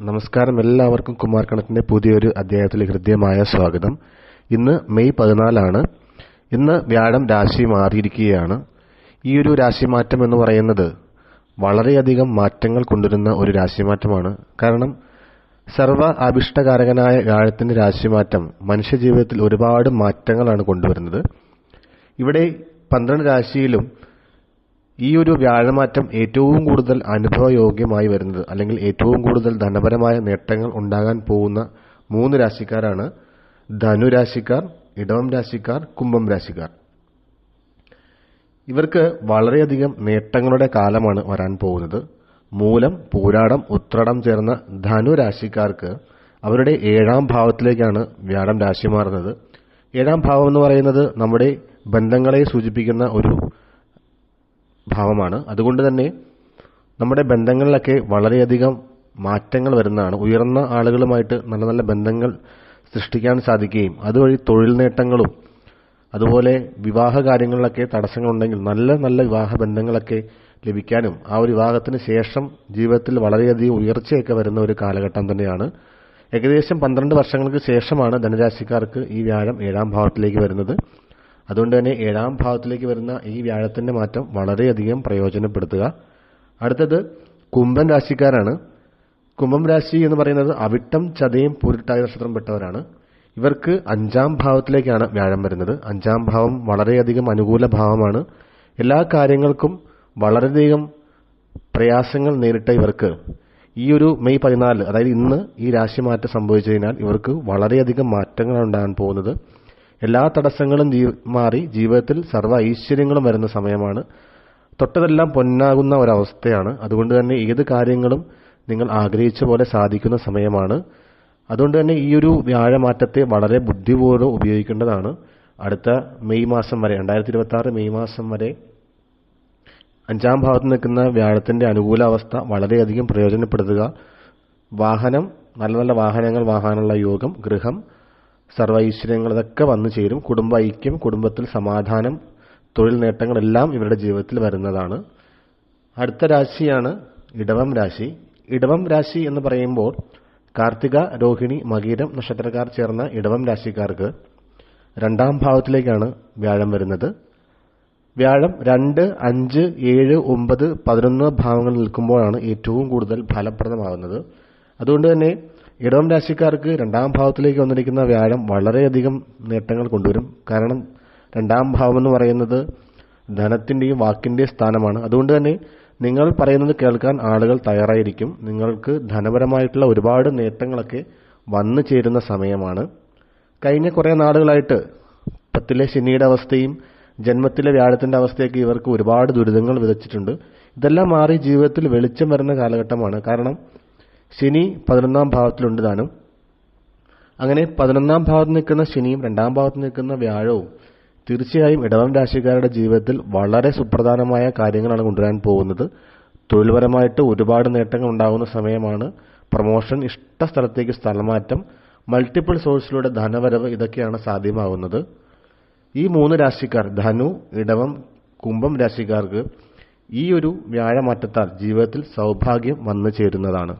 നമസ്കാരം എല്ലാവർക്കും കുമാർ കണക്കിന്റെ പുതിയൊരു അധ്യായത്തിലേക്ക് ഹൃദ്യമായ സ്വാഗതം. ഇന്ന് മെയ് പതിനാലാണ്. ഇന്ന് വ്യാഴം രാശി മാറിയിരിക്കുകയാണ്. ഈ ഒരു രാശിമാറ്റം എന്ന് പറയുന്നത് വളരെയധികം മാറ്റങ്ങൾ കൊണ്ടുവരുന്ന ഒരു രാശിമാറ്റമാണ്. കാരണം സർവ അഭിഷ്ടകാരകനായ വ്യാഴത്തിന്റെ രാശിമാറ്റം മനുഷ്യജീവിതത്തിൽ ഒരുപാട് മാറ്റങ്ങളാണ് കൊണ്ടുവരുന്നത്. ഇവിടെ പന്ത്രണ്ട് രാശിയിലും ഈ ഒരു വ്യാഴമാറ്റം ഏറ്റവും കൂടുതൽ അനുഭവയോഗ്യമായി വരുന്നത് അല്ലെങ്കിൽ ഏറ്റവും കൂടുതൽ ധനപരമായ നേട്ടങ്ങൾ ഉണ്ടാകാൻ പോകുന്ന മൂന്ന് രാശിക്കാരാണ് ധനുരാശിക്കാർ ഇടവം രാശിക്കാർ കുംഭം രാശിക്കാർ. ഇവർക്ക് വളരെയധികം നേട്ടങ്ങളുടെ കാലമാണ് വരാൻ പോകുന്നത്. മൂലം പൂരാടം ഉത്രടം ചേർന്ന ധനുരാശിക്കാർക്ക് അവരുടെ ഏഴാം ഭാവത്തിലേക്കാണ് വ്യാഴം രാശി മാറുന്നത്. ഏഴാം ഭാവം എന്ന് പറയുന്നത് നമ്മുടെ ബന്ധങ്ങളെ സൂചിപ്പിക്കുന്ന ഒരു ഭാവമാണ്. അതുകൊണ്ട് തന്നെ നമ്മുടെ ബന്ധങ്ങളിലൊക്കെ വളരെയധികം മാറ്റങ്ങൾ വരുന്നതാണ്. ഉയർന്ന ആളുകളുമായിട്ട് നല്ല നല്ല ബന്ധങ്ങൾ സൃഷ്ടിക്കാൻ സാധിക്കുകയും അതുവഴി തൊഴിൽ നേട്ടങ്ങളും അതുപോലെ വിവാഹ കാര്യങ്ങളിലൊക്കെ തടസ്സങ്ങളുണ്ടെങ്കിൽ നല്ല നല്ല വിവാഹ ബന്ധങ്ങളൊക്കെ ലഭിക്കാനും ആ ഒരു വിവാഹത്തിന് ശേഷം ജീവിതത്തിൽ വളരെയധികം ഉയർച്ചയൊക്കെ വരുന്ന ഒരു കാലഘട്ടം തന്നെയാണ്. ഏകദേശം പന്ത്രണ്ട് വർഷങ്ങൾക്ക് ശേഷമാണ് ധനരാശിക്കാർക്ക് ഈ വ്യാഴം ഏഴാം ഭാവത്തിലേക്ക് വരുന്നത്. അതുകൊണ്ട് തന്നെ ഏഴാം ഭാവത്തിലേക്ക് വരുന്ന ഈ വ്യാഴത്തിന്റെ മാറ്റം വളരെയധികം പ്രയോജനപ്പെടുത്തുക. അടുത്തത് കുംഭൻ രാശിക്കാരാണ്. കുംഭം രാശി എന്ന് പറയുന്നത് അവിട്ടം ചതയും പൂരിട്ടായ നക്ഷത്രം പെട്ടവരാണ്. ഇവർക്ക് അഞ്ചാം ഭാവത്തിലേക്കാണ് വ്യാഴം വരുന്നത്. അഞ്ചാം ഭാവം വളരെയധികം അനുകൂല ഭാവമാണ്. എല്ലാ കാര്യങ്ങൾക്കും വളരെയധികം പ്രയാസങ്ങൾ നേരിട്ട ഇവർക്ക് ഈ ഒരു മെയ് പതിനാല് അതായത് ഇന്ന് ഈ രാശി മാറ്റം സംഭവിച്ചതിനാൽ ഇവർക്ക് വളരെയധികം മാറ്റങ്ങളാണ് ഉണ്ടാകാൻ പോകുന്നത്. എല്ലാ തടസ്സങ്ങളും മാറി ജീവിതത്തിൽ സർവ ഐശ്വര്യങ്ങളും വരുന്ന സമയമാണ്. തൊട്ടതെല്ലാം പൊന്നാകുന്ന ഒരവസ്ഥയാണ്. അതുകൊണ്ട് തന്നെ ഏത് കാര്യങ്ങളും നിങ്ങൾ ആഗ്രഹിച്ച പോലെ സാധിക്കുന്ന സമയമാണ്. അതുകൊണ്ട് തന്നെ ഈ ഒരു വ്യാഴമാറ്റത്തെ വളരെ ബുദ്ധിപൂർവം ഉപയോഗിക്കേണ്ടതാണ്. അടുത്ത മെയ് മാസം വരെ രണ്ടായിരത്തി ഇരുപത്തി മെയ് മാസം വരെ അഞ്ചാം ഭാഗത്ത് നിൽക്കുന്ന വ്യാഴത്തിന്റെ അനുകൂല അവസ്ഥ വളരെയധികം പ്രയോജനപ്പെടുത്തുക. വാഹനം നല്ല നല്ല വാഹനങ്ങൾ വാങ്ങാനുള്ള യോഗം ഗൃഹം സർവ ഇതൊക്കെ വന്നു ചേരും. കുടുംബ ഐക്യം കുടുംബത്തിൽ സമാധാനം തൊഴിൽ നേട്ടങ്ങളെല്ലാം ഇവരുടെ ജീവിതത്തിൽ വരുന്നതാണ്. അടുത്ത രാശിയാണ് ഇടവം രാശി. ഇടവം രാശി എന്ന് പറയുമ്പോൾ കാർത്തിക രോഹിണി മകീരം നക്ഷത്രക്കാർ ചേർന്ന ഇടവം രാശിക്കാർക്ക് രണ്ടാം ഭാവത്തിലേക്കാണ് വ്യാഴം വരുന്നത്. വ്യാഴം രണ്ട് അഞ്ച് ഏഴ് ഒമ്പത് പതിനൊന്ന് ഭാവങ്ങൾ നിൽക്കുമ്പോഴാണ് ഏറ്റവും കൂടുതൽ ഫലപ്രദമാകുന്നത്. അതുകൊണ്ട് തന്നെ ഇടവം രാശിക്കാർക്ക് രണ്ടാം ഭാവത്തിലേക്ക് വന്നിരിക്കുന്ന വ്യാഴം വളരെയധികം നേട്ടങ്ങൾ കൊണ്ടുവരും. കാരണം രണ്ടാം ഭാവം എന്ന് പറയുന്നത് ധനത്തിന്റെയും വാക്കിന്റെയും സ്ഥാനമാണ്. അതുകൊണ്ട് തന്നെ നിങ്ങൾ പറയുന്നത് കേൾക്കാൻ ആളുകൾ തയ്യാറായിരിക്കും. നിങ്ങൾക്ക് ധനപരമായിട്ടുള്ള ഒരുപാട് നേട്ടങ്ങളൊക്കെ വന്നു ചേരുന്ന സമയമാണ്. കഴിഞ്ഞ കുറേ നാളുകളായിട്ട് പത്തിലെ ശനിയുടെ അവസ്ഥയും ജന്മത്തിലെ വ്യാഴത്തിന്റെ അവസ്ഥയൊക്കെ ഇവർക്ക് ഒരുപാട് ദുരിതങ്ങൾ വിതച്ചിട്ടുണ്ട്. ഇതെല്ലാം മാറി ജീവിതത്തിൽ വെളിച്ചം വരുന്ന കാലഘട്ടമാണ്. കാരണം ശനി പതിനൊന്നാം ഭാവത്തിലുണ്ട് താനും. അങ്ങനെ പതിനൊന്നാം ഭാവത്ത് നിൽക്കുന്ന ശനിയും രണ്ടാം ഭാവത്ത് നിൽക്കുന്ന വ്യാഴവും തീർച്ചയായും ഇടവം രാശിക്കാരുടെ ജീവിതത്തിൽ വളരെ സുപ്രധാനമായ കാര്യങ്ങളാണ് കൊണ്ടുവരാൻ പോകുന്നത്. തൊഴിൽപരമായിട്ട് ഒരുപാട് നേട്ടങ്ങൾ ഉണ്ടാകുന്ന സമയമാണ് പ്രൊമോഷൻ ഇഷ്ട സ്ഥലത്തേക്ക് സ്ഥലമാറ്റം മൾട്ടിപ്പിൾ സോഴ്സിലൂടെ ധനവരവ് ഇതൊക്കെയാണ് സാധ്യമാകുന്നത്. ഈ മൂന്ന് രാശിക്കാർ ധനു ഇടവം കുംഭം രാശിക്കാർക്ക് ഈ ഒരു വ്യാഴമാറ്റത്താൽ ജീവിതത്തിൽ സൗഭാഗ്യം വന്നു ചേരുന്നതാണ്.